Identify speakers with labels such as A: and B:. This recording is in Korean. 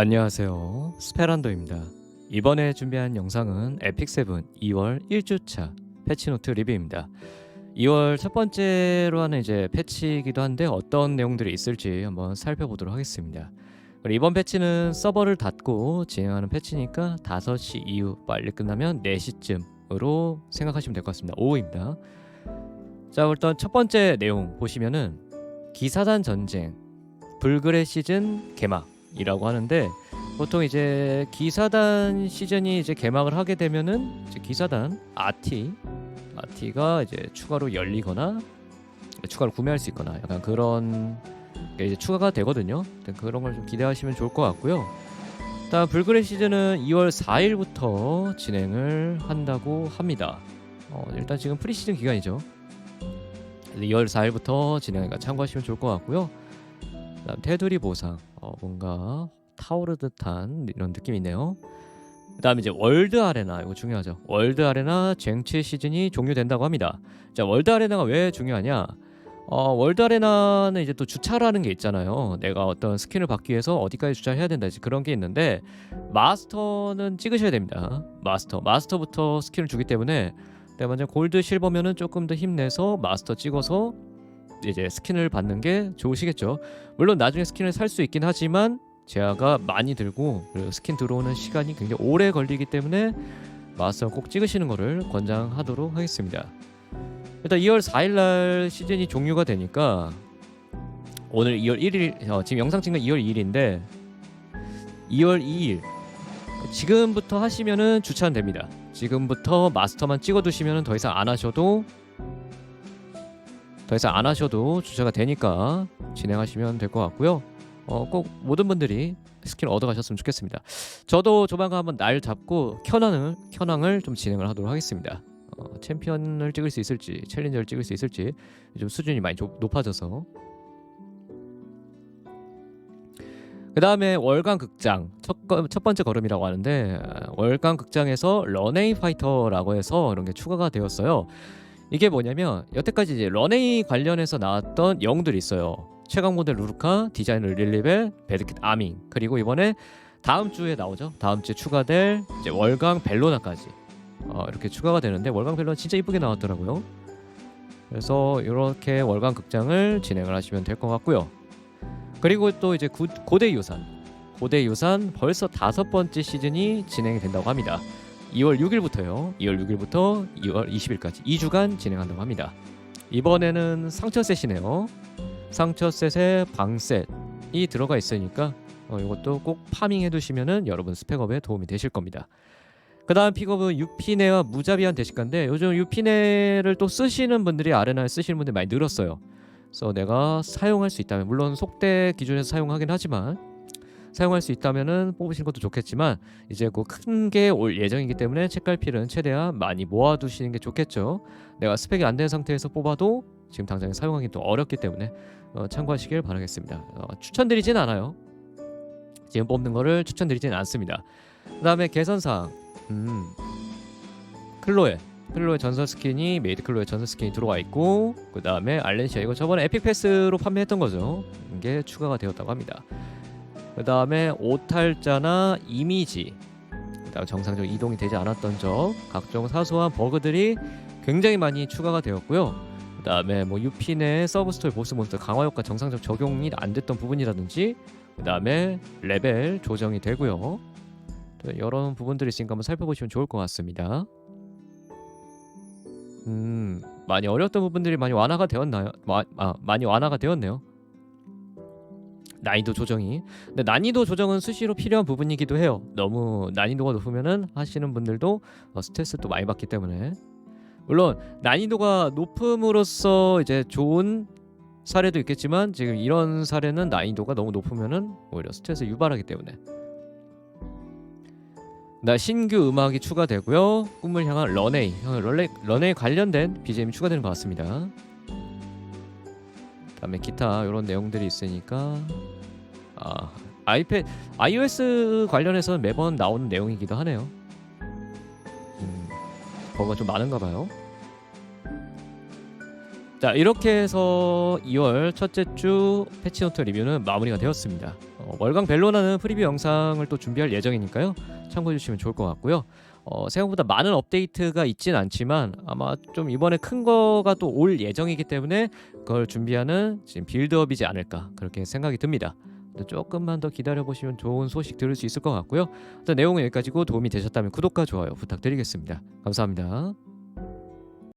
A: 안녕하세요. 스페란도입니다. 이번에 준비한 영상은 에픽7 2월 1주차 패치노트 리뷰입니다. 2월 첫 번째로 하는 이제 패치이기도 한데 어떤 내용들이 있을지 한번 살펴보도록 하겠습니다. 이번 패치는 서버를 닫고 진행하는 패치니까 5시 이후 빨리 끝나면 4시쯤으로 생각하시면 될 것 같습니다. 오후입니다. 자, 일단 첫 번째 내용 보시면은 기사단 전쟁 불그레 시즌 개막 이라고 하는데 보통 이제 기사단 시즌이 이제 개막을 하게 되면은 이제 기사단 아티 아티가 이제 추가로 열리거나 추가로 구매할 수 있거나 약간 그런 게 이제 추가가 되거든요. 그런 걸 좀 기대하시면 좋을 것 같고요. 일단 불그레 시즌은 2월 4일부터 진행을 한다고 합니다. 어, 일단 지금 프리시즌 기간이죠. 2월 4일부터 진행하니까 참고하시면 좋을 것 같고요. 그다음 테두리 보상 어, 뭔가 타오르 듯한 이런 느낌이 있네요. 그다음에 이제 월드 아레나 이거 중요하죠. 월드 아레나 쟁취 시즌이 종료된다고 합니다. 자 월드 아레나가 왜 중요하냐? 어, 월드 아레나는 이제 또 주차라는 게 있잖아요. 내가 어떤 스킨을 받기 위해서 어디까지 주차를 해야 된다 그런 게 있는데 마스터는 찍으셔야 됩니다. 마스터 마스터부터 스킨을 주기 때문에 내가 먼저 골드 실버면은 조금 더 힘내서 마스터 찍어서 이제 스킨을 받는 게 좋으시겠죠. 물론 나중에 스킨을 살 수 있긴 하지만 제아가 많이 들고 스킨 들어오는 시간이 굉장히 오래 걸리기 때문에 마스터 꼭 찍으시는 거를 권장하도록 하겠습니다. 일단 2월 4일 날 시즌이 종료가 되니까 오늘 2월 1일 어, 지금 영상 찍는 건 2월 2일인데 2월 2일 지금부터 하시면은 주차는 됩니다. 지금부터 마스터만 찍어두시면은 더 이상 안 하셔도 더 이상 안 하셔도 주차가 되니까 진행하시면 될 것 같고요. 어, 꼭 모든 분들이 스킬 얻어가셨으면 좋겠습니다. 저도 조만간 한번 날 잡고 켜낭을 켜낭을 좀 진행을 하도록 하겠습니다. 어, 챔피언을 찍을 수 있을지 챌린저를 찍을 수 있을지 좀 수준이 많이 조- 높아져서 그 다음에 월간 극장 첫, 거- 첫 번째 걸음이라고 하는데 어, 월간 극장에서 런웨이 파이터라고 해서 이런 게 추가가 되었어요. 이게 뭐냐면 여태까지 이제 런웨이 관련해서 나왔던 영웅들이 있어요. 최강 모델 루루카, 디자이너 릴리벨, 배드킷 아밍 그리고 이번에 다음 주에 나오죠. 다음 주에 추가될 이제 월강 벨로나까지 어, 이렇게 추가가 되는데 월강 벨로나 진짜 이쁘게 나왔더라고요. 그래서 이렇게 월강 극장을 진행을 하시면 될 것 같고요. 그리고 또 이제 구, 고대 유산, 고대 유산 벌써 다섯 번째 시즌이 진행이 된다고 합니다. 2월 6일부터요. 2월 6일부터 2월 20일까지 2주간 진행한다고 합니다. 이번에는 상처 셋이네요. 상처 셋에 방셋이 들어가 있으니까 어, 이것도 꼭 파밍해 두시면은 여러분 스펙업에 도움이 되실 겁니다. 그 다음 픽업은 유피네와 무자비한 대식가인데 요즘 유피네를 또 쓰시는 분들이 아레나에 쓰시는 분들이 많이 늘었어요. 그래서 내가 사용할 수 있다면 물론 속대 기준에서 사용하긴 하지만 사용할 수 있다면은 뽑으시는 것도 좋겠지만 이제 그 큰 게 올 예정이기 때문에 책갈필은 최대한 많이 모아두시는 게 좋겠죠. 내가 스펙이 안 된 상태에서 뽑아도 지금 당장 사용하기 또 어렵기 때문에 어, 참고하시길 바라겠습니다. 어, 추천드리진 않아요. 지금 뽑는 거를 추천드리진 않습니다. 그다음에 개선사항, 음, 클로에 클로의 전설 스킨이 메이드 클로의 전설 스킨이 들어와 있고 그 다음에 알렌시아 이거 저번에 에픽 패스로 판매했던 거죠. 이게 추가가 되었다고 합니다. 그 다음에 오탈자나 이미지 그다음 정상적으로 이동이 되지 않았던 점 각종 사소한 버그들이 굉장히 많이 추가가 되었고요. 그 다음에 뭐 유피 내 서브스토리 보스 몬스터 강화 효과 정상적 적용이 안 됐던 부분이라든지 그 다음에 레벨 조정이 되고요. 또 이런 부분들이 있으니까 한번 살펴보시면 좋을 것 같습니다. 음 많이 어려웠던 부분들이 많이 완화가 되었나요? 마, 아, 많이 완화가 되었네요. 난이도 조정이. 근데 난이도 조정은 수시로 필요한 부분이기도 해요. 너무 난이도가 높으면은 하시는 분들도 어, 스트레스 또 많이 받기 때문에 물론 난이도가 높음으로써 이제 좋은 사례도 있겠지만 지금 이런 사례는 난이도가 너무 높으면은 오히려 스트레스 유발하기 때문에 나 신규 음악이 추가되고요 꿈을 향한 런웨이 런웨이, 런웨이 관련된 BGM이 추가되는 것 같습니다 그 다음에 기타 이런 내용들이 있으니까 아 아이패드 iOS 관련해서는 매번 나오는 내용이기도 하네요 음, 버거가 좀 많은가 봐요 자 이렇게 해서 2월 첫째 주 패치노트 리뷰는 마무리가 되었습니다. 어, 어, 월강 벨로나는 프리뷰 영상을 또 준비할 예정이니까요. 참고해 주시면 좋을 것 같고요. 어, 생각보다 많은 업데이트가 있진 않지만 아마 좀 이번에 큰 거가 또 올 예정이기 때문에 그걸 준비하는 지금 빌드업이지 않을까 그렇게 생각이 듭니다. 또 조금만 더 기다려 보시면 좋은 소식 들을 수 있을 것 같고요. 일단 내용은 여기까지고 도움이 되셨다면 구독과 좋아요 부탁드리겠습니다. 감사합니다.